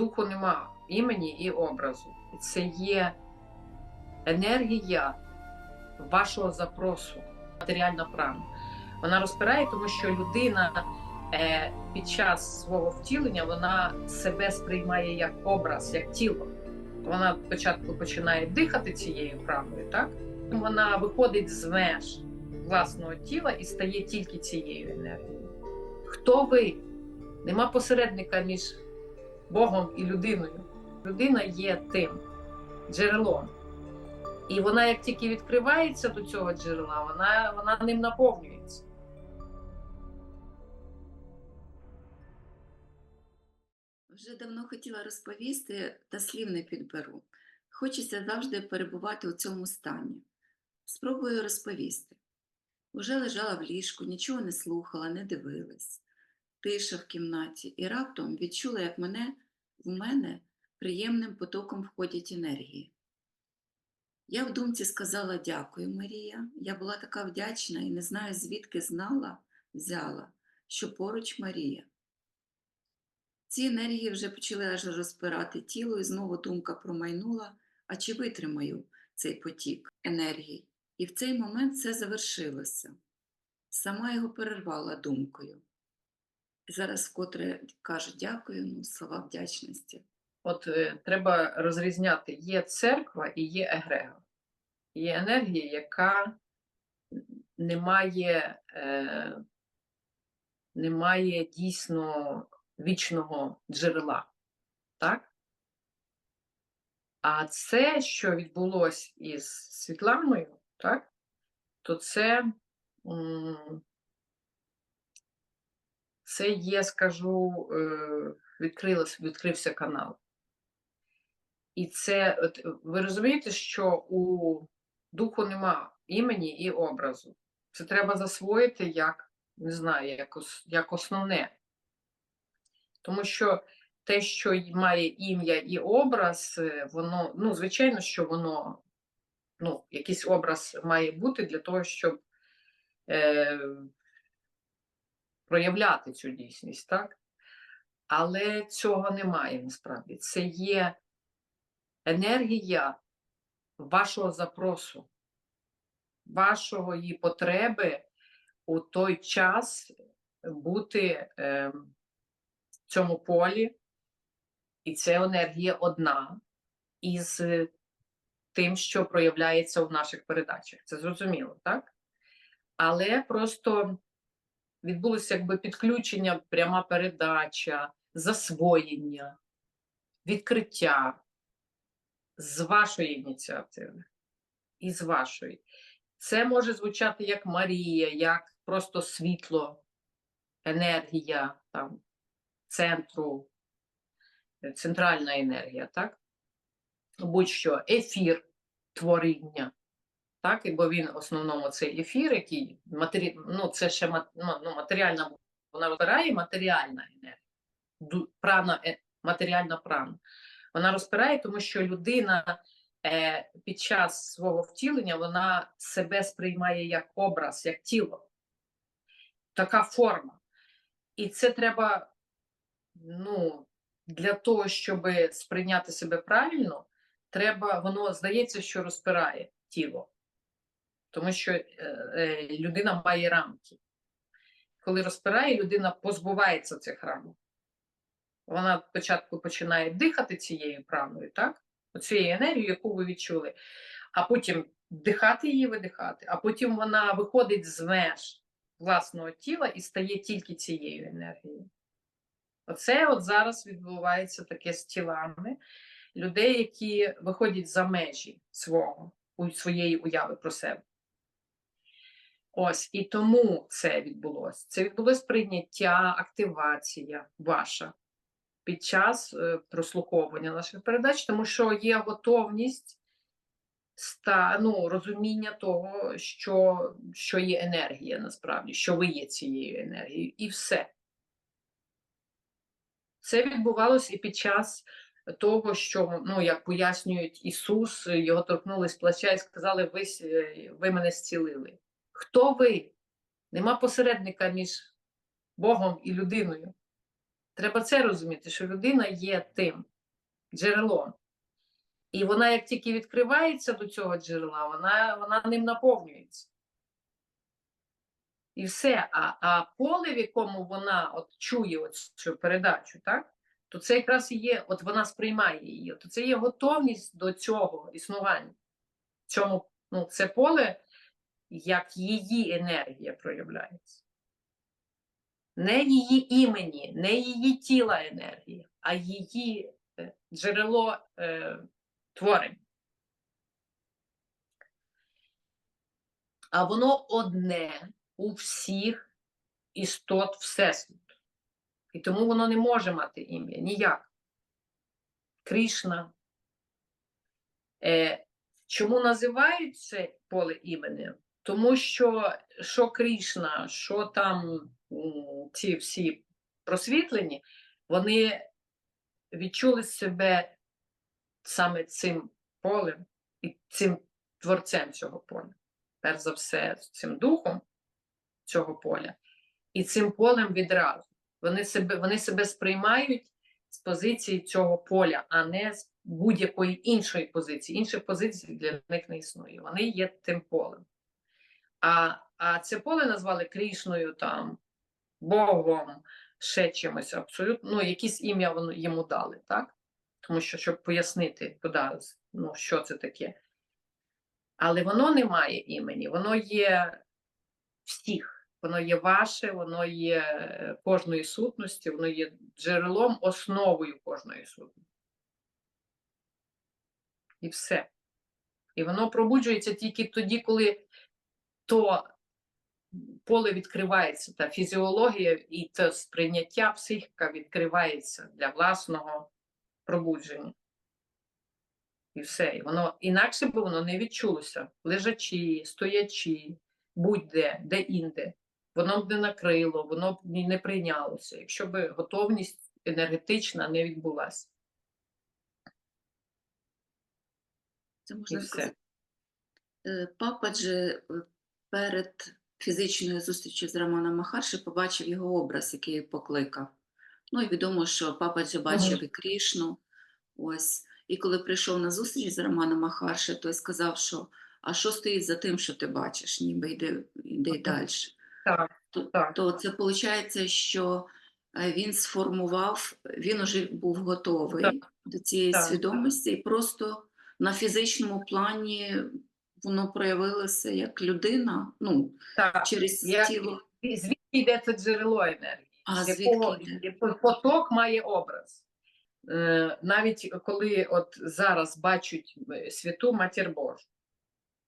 духу нема імені і образу. Це є енергія вашого запросу, матеріальна прана. Вона розпирає, тому що людина е, під час свого втілення вона себе сприймає як образ, як тіло. Вона спочатку починає дихати цією праною, так? Вона виходить з меж власного тіла і стає тільки цією енергією. Хто ви? Нема посередника між Богом і людиною. Людина є тим джерелом. І вона, як тільки відкривається до цього джерела, вона, вона ним наповнюється. Вже давно хотіла розповісти, та слів не підберу. Хочеться завжди перебувати у цьому стані. Спробую розповісти. Уже лежала в ліжку, нічого не слухала, не дивилась. Тиша в кімнаті, і раптом відчула, як мене в мене приємним потоком входять енергії. Я в думці сказала дякую, Марія. Я була така вдячна і не знаю, звідки знала, взяла, що поруч Марія. Ці енергії вже почали аж розпирати тіло, і знову думка промайнула, а чи витримаю цей потік енергії? І в цей момент все завершилося. Сама його перервала думкою. Зараз вкотре кажу дякую, ну, слова вдячності. От е, треба розрізняти: є церква і є егрегор. Є енергія, яка не має, е, не має дійсно вічного джерела. Так? А це, що відбулося із Світланою, так? то це, це є, скажу, е, відкрилось, відкрився канал. І це, от, ви розумієте, що у духу нема імені і образу. Це треба засвоїти як, не знаю, як, як основне. Тому що те, що має ім'я і образ, е, воно, ну, звичайно, що воно, ну, якийсь образ має бути для того, щоб е, проявляти цю дійсність, так? Але цього немає насправді. Це є енергія вашого запросу, вашого її потреби у той час бути е, в цьому полі, і це енергія одна із тим, що проявляється в наших передачах. Це зрозуміло, так? Але просто відбулося якби підключення, пряма передача, засвоєння, відкриття з вашої ініціативи і з вашої. Це може звучати як Марія, як просто світло, енергія там, центру, центральна енергія, так? Будь-що ефір творіння. Так, бо він в основному цей ефір, який матері... ну, це ще мат... ну, ну, матеріальна, вона розбирає матеріальна енергія, прана, е, матеріальна прана. Вона розпирає, тому що людина е, під час свого втілення вона себе сприймає як образ, як тіло, така форма. І це треба ну, для того, щоб сприйняти себе правильно, треба, воно здається, що розпирає тіло. Тому що е, е, людина має рамки. Коли розпирає, людина позбувається цих рамок. Вона спочатку починає дихати цією праною, так? Оцією енергією, яку ви відчули, а потім дихати її, видихати, а потім вона виходить з меж власного тіла і стає тільки цією енергією. Оце от зараз відбувається таке з тілами людей, які виходять за межі свого, своєї уяви про себе. Ось і тому це відбулося. Це відбулось прийняття, активація ваша під час е, прослуховування наших передач, тому що є готовність ста, ну, розуміння того, що, що є енергія насправді, що ви є цією енергією, і все. Це відбувалося і під час того, що, ну, як пояснюють Ісус, його торкнулись плача і сказали, ви, е, ви мене зцілили. Хто ви? Нема посередника між Богом і людиною. Треба це розуміти, що людина є тим джерелом. І вона, як тільки відкривається до цього джерела, вона, вона ним наповнюється. І все. А, а поле, в якому вона от чує цю передачу, так? то це якраз і є, от вона сприймає її, то це є готовність до цього існування. Цьому, ну, це поле, як її енергія проявляється. Не її імені, не її тіла енергія, а її е, джерело е, творення. А воно одне у всіх істот Всесвіту. І тому воно не може мати ім'я ніяк. Кришна. Е, чому називають це поле іменем? Тому що що Кришна, що там ці всі просвітлені, вони відчули себе саме цим полем і цим творцем цього поля. Перш за все, цим духом цього поля, і цим полем відразу. Вони себе, вони себе сприймають з позиції цього поля, а не з будь-якої іншої позиції. Інших позицій для них не існує. Вони є тим полем. А, а це поле назвали Крішною, там, Богом, ще чимось абсолютно, ну, якесь ім'я воно йому дали, так? Тому що, щоб пояснити, куди, ну, що це таке. Але воно не має імені, воно є всіх. Воно є ваше, воно є е, кожної сутності, воно є джерелом, основою кожної сутності. І все. І воно пробуджується тільки тоді, коли то поле відкривається, та фізіологія і те сприйняття психіка відкривається для власного пробудження. І все. І воно інакше б воно не відчулося. Лежачі, стоячи, будь-де, де-інде. Воно б не накрило, воно б не прийнялося, якщо б готовність енергетична не відбулася. Це І можна все. сказати. Е, Папа же перед фізичною зустрічю з Романом Махарши побачив його образ, який покликав. Ну і відомо, що папа же бачив і Крішну. Ось. І коли прийшов на зустріч з Романом Махарши, той сказав, що а що стоїть за тим, що ти бачиш, ніби йди, йди Мгм. далі. Так, То, так. то це виходить, що е, він сформував, він уже був готовий Так, до цієї так. свідомості, і просто на фізичному плані воно проявилося як людина, ну, так. через Як- тіло. Звідки йде це джерело енергії? А якого йде? поток має образ. Е, Навіть коли от зараз бачать е, святу Матір Божу,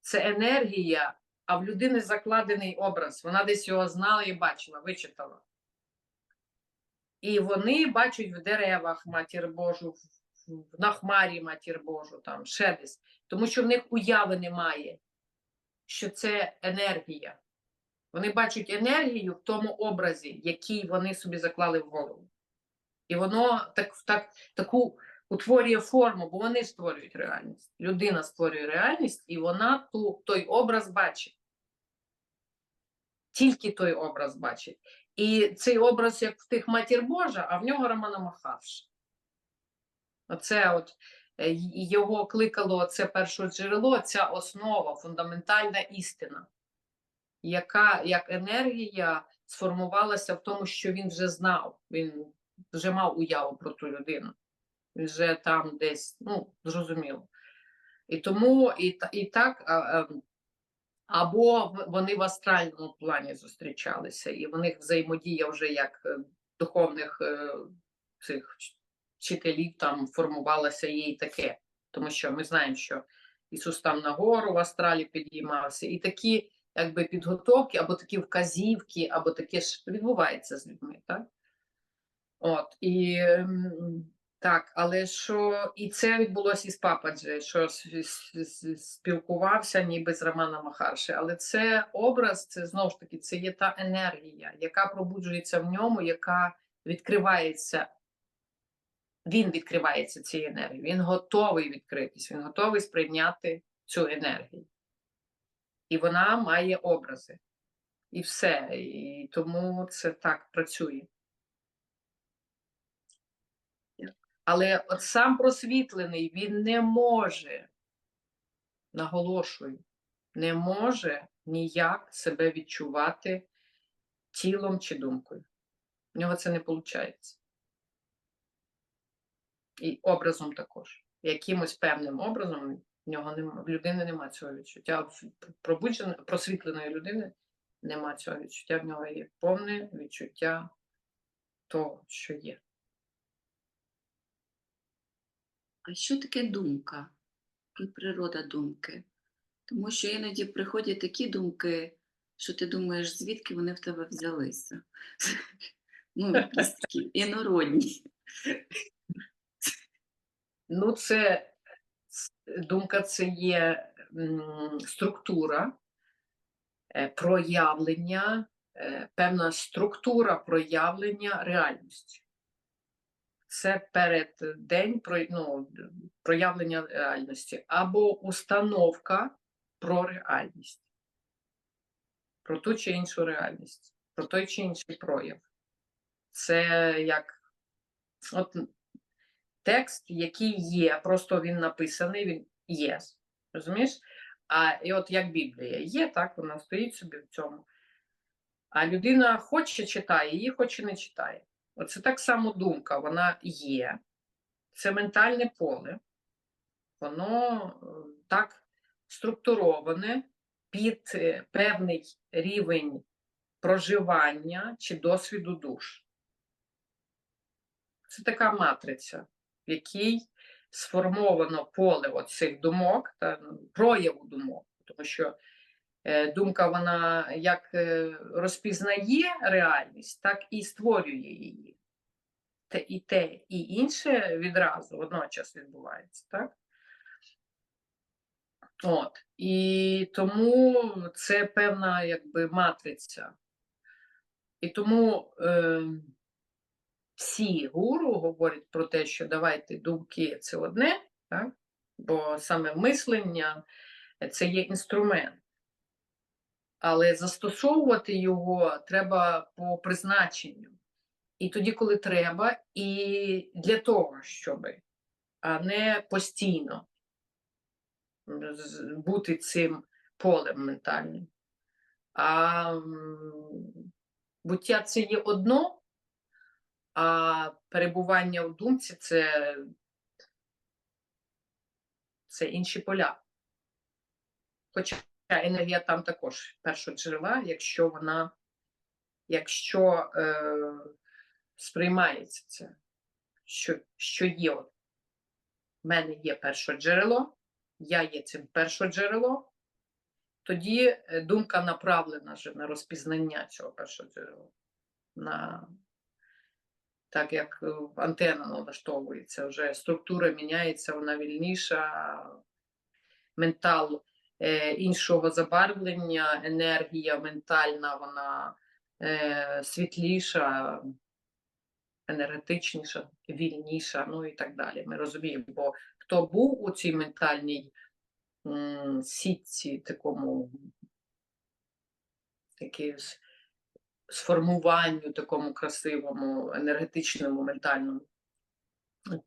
це енергія, а в людини закладений образ. Вона десь його знала і бачила, вичитала. І вони бачать в деревах Матір Божу, на хмарі Матір Божу, там ще десь. Тому що в них уяви немає, що це енергія. Вони бачать енергію в тому образі, який вони собі заклали в голову. І воно так, так, таку утворює форму, бо вони створюють реальність. Людина створює реальність, і вона ту, той образ бачить. Тільки той образ бачить. І цей образ, як в тих матір Божа, а в нього Романа Махарша. Оце от його кликало це перше джерело, ця основа, фундаментальна істина яка як енергія сформувалася в тому, що він вже знав, він вже мав уяву про ту людину. Він вже там десь, ну, зрозуміло. І тому і, і так, або вони в астральному плані зустрічалися, і в них взаємодія вже як е, духовних е, цих вчителів там формувалася є і таке. Тому що ми знаємо, що Ісус там нагору в астралі підіймався, і такі якби підготовки, або такі вказівки, або таке ж відбувається з людьми, так? От, і ем, так, але що і це відбулося із Пападже, що спілкувався ніби з Романом Махарши. Але це образ, це знову ж таки, це є та енергія, яка пробуджується в ньому, яка відкривається. Він відкривається цією енергією, він готовий відкритись, він готовий сприйняти цю енергію. І вона має образи. І все. І тому це так працює. Але от сам просвітлений він не може, наголошую, не може ніяк себе відчувати тілом чи думкою. В нього це не виходить. І образом також. Якимось певним образом в нього нема, в людини немає цього відчуття. Пробудженої, просвітленої людини немає цього відчуття. В нього є повне відчуття того, що є. А що таке думка і природа думки? Тому що іноді приходять такі думки, що ти думаєш, звідки вони в тебе взялися. Ну, якісь такі інородні. Ну, це думка це є структура е, проявлення, е, певна структура проявлення реальності. Це перед день ну, проявлення реальності або установка про реальність, про ту чи іншу реальність, про той чи інший прояв. Це як от текст, який є, просто він написаний, він є. Розумієш? А і от як Біблія є, так, вона стоїть собі в цьому. А людина хоче читає, її хоче не читає. Оце так само думка, вона є. Це ментальне поле. Воно е, так структуроване під е, певний рівень проживання чи досвіду душ. Це така матриця, в якій сформовано поле оцих думок та ну, прояву думок. Тому що е, думка вона як е, розпізнає реальність, так і створює її. Те і те, і інше відразу водночас відбувається, так? От. І тому це певна якби матриця. І тому е, всі гуру говорять про те, що давайте думки це одне, так? бо саме мислення це є інструмент. Але застосовувати його треба по призначенню. І тоді, коли треба, і для того, щоб, а не постійно бути цим полем ментальним. А буття це є одно, а перебування в думці це, це інші поля. Хоча енергія там також першоджерела, якщо вона, якщо е, сприймається це, що, що є. В мене є першоджерело, я є цим першоджерело, тоді е, думка направлена вже на розпізнання цього першоджерела. На, так як е, антенна налаштовується, вже структура міняється, вона вільніша, ментал е, іншого забарвлення, енергія ментальна, вона е, світліша, енергетичніша, вільніша, ну і так далі. Ми розуміємо, бо хто був у цій ментальній м, сітці, такому такі сформуванню такому красивому, енергетичному, ментальному,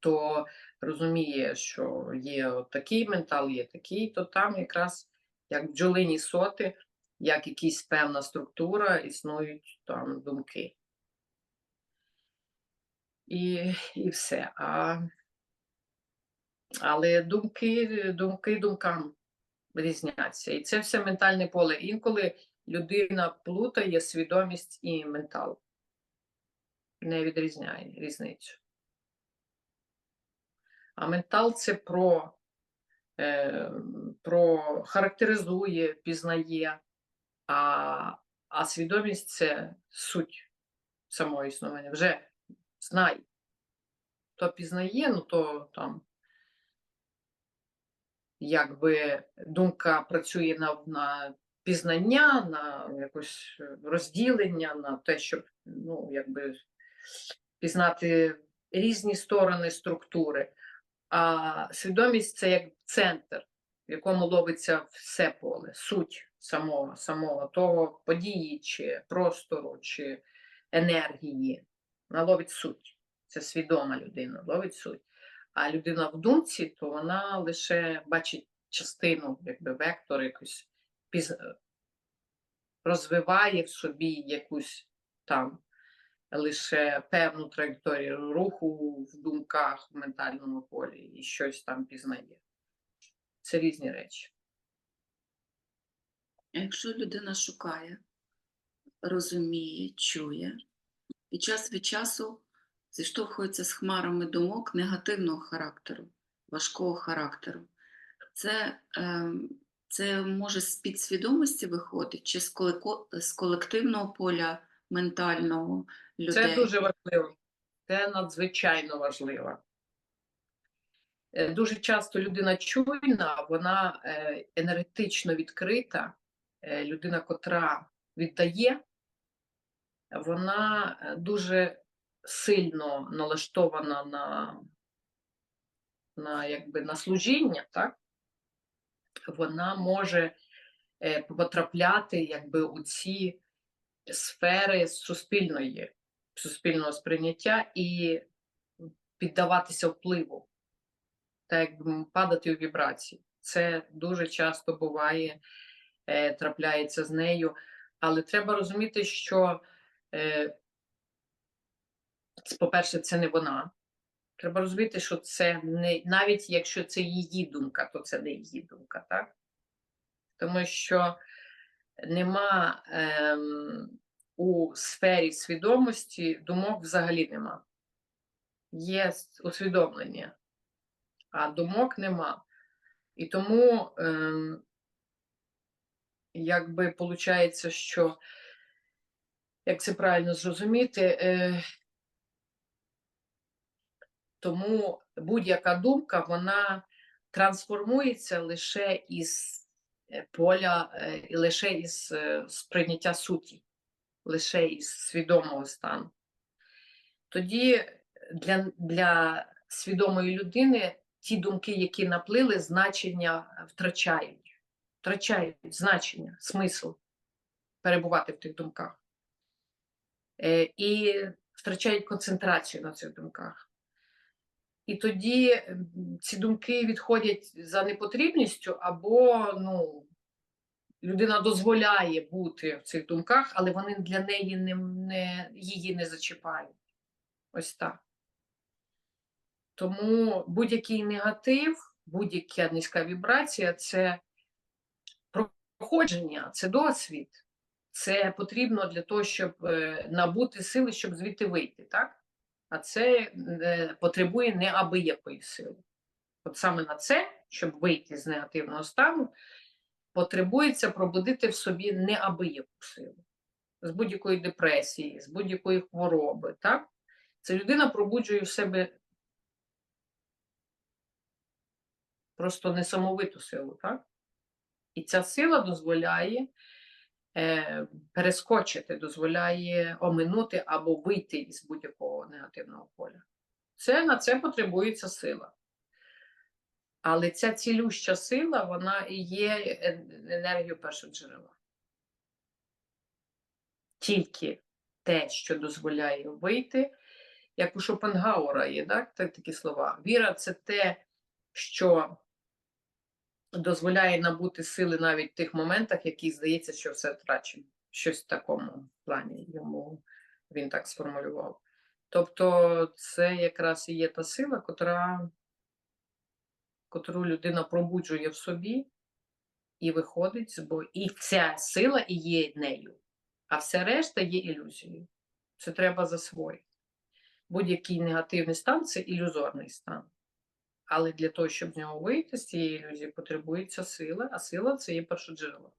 то розуміє, що є такий ментал, є такий, то там якраз як бджолині соти, як якась певна структура, існують там думки. І, і все. А, але думки, думки думкам різняться. І це все ментальне поле. Інколи людина плутає свідомість і ментал. Не відрізняє різницю. А ментал це про, е, про характеризує, пізнає, а, а свідомість це суть самого існування. Вже знай. То пізнає, ну то там якби думка працює на, на пізнання, на якось розділення, на те, щоб ну, якби пізнати різні сторони структури. А свідомість це як центр, в якому ловиться все поле, суть самого, самого того події, чи простору, чи енергії. Вона ловить суть. Це свідома людина, ловить суть. А людина в думці, то вона лише бачить частину, якби вектор піз... розвиває в собі якусь там лише певну траєкторію руху в думках, в ментальному полі і щось там пізнає. Це різні речі. Якщо людина шукає, розуміє, чує, і час від часу зіштовхується з хмарами думок негативного характеру, важкого характеру, це, ем, це може з підсвідомості виходить, чи з, з колективного поля ментального людей? Це дуже важливо. Це надзвичайно важливо. Е, Дуже часто людина чуйна, вона е, енергетично відкрита, е, людина, котра віддає, вона дуже сильно налаштована на, на, якби, на служіння, так? Вона може е, потрапляти якби, у ці сфери суспільної, суспільного сприйняття і піддаватися впливу, так якби падати у вібрації. Це дуже часто буває, е, трапляється з нею. Але треба розуміти, що, е, по-перше, це не вона. Треба розуміти, що це не навіть якщо це її думка, то це не її думка, так? Тому що нема ем, у сфері свідомості думок взагалі нема. Є усвідомлення, а думок нема. І тому, ем, якби виходить, що, як це правильно зрозуміти, е, тому будь-яка думка, вона трансформується лише із е, поля, е, лише із е, сприйняття суті, лише із свідомого стану. Тоді для, для свідомої людини ті думки, які наплили, значення втрачають, втрачають значення, смисл перебувати в тих думках. І втрачають концентрацію на цих думках. І тоді ці думки відходять за непотрібністю, або ну, людина дозволяє бути в цих думках, але вони для неї не, не, її не зачіпають. Ось так. Тому будь-який негатив, будь-яка низька вібрація це проходження, це досвід. Це потрібно для того, щоб е, набути сили, щоб звідти вийти, так? А це е, потребує неабиякої сили. От саме на це, щоб вийти з негативного стану, потребується пробудити в собі неабияку силу. З будь-якої депресії, з будь-якої хвороби, так? Це людина пробуджує в себе просто несамовиту силу, так? І ця сила дозволяє перескочити, дозволяє оминути або вийти із будь-якого негативного поля. Це на це потребується сила. Але ця цілюща сила, вона і є е- енергією першого джерела. Тільки те, що дозволяє вийти, як у Шопенгауера є, так? та- такі слова. Віра це те, що дозволяє набути сили навіть в тих моментах, які здається, що все втрачено. Щось в такому плані йому він так сформулював. Тобто, це якраз і є та сила, котра, котру людина пробуджує в собі і виходить з бою. І ця сила і є нею, а все решта є ілюзією. Це треба засвоїти. Будь-який негативний стан це ілюзорний стан. Але для того, щоб з нього вийти з цієї ілюзії, потребується сила, а сила це є першоджерело.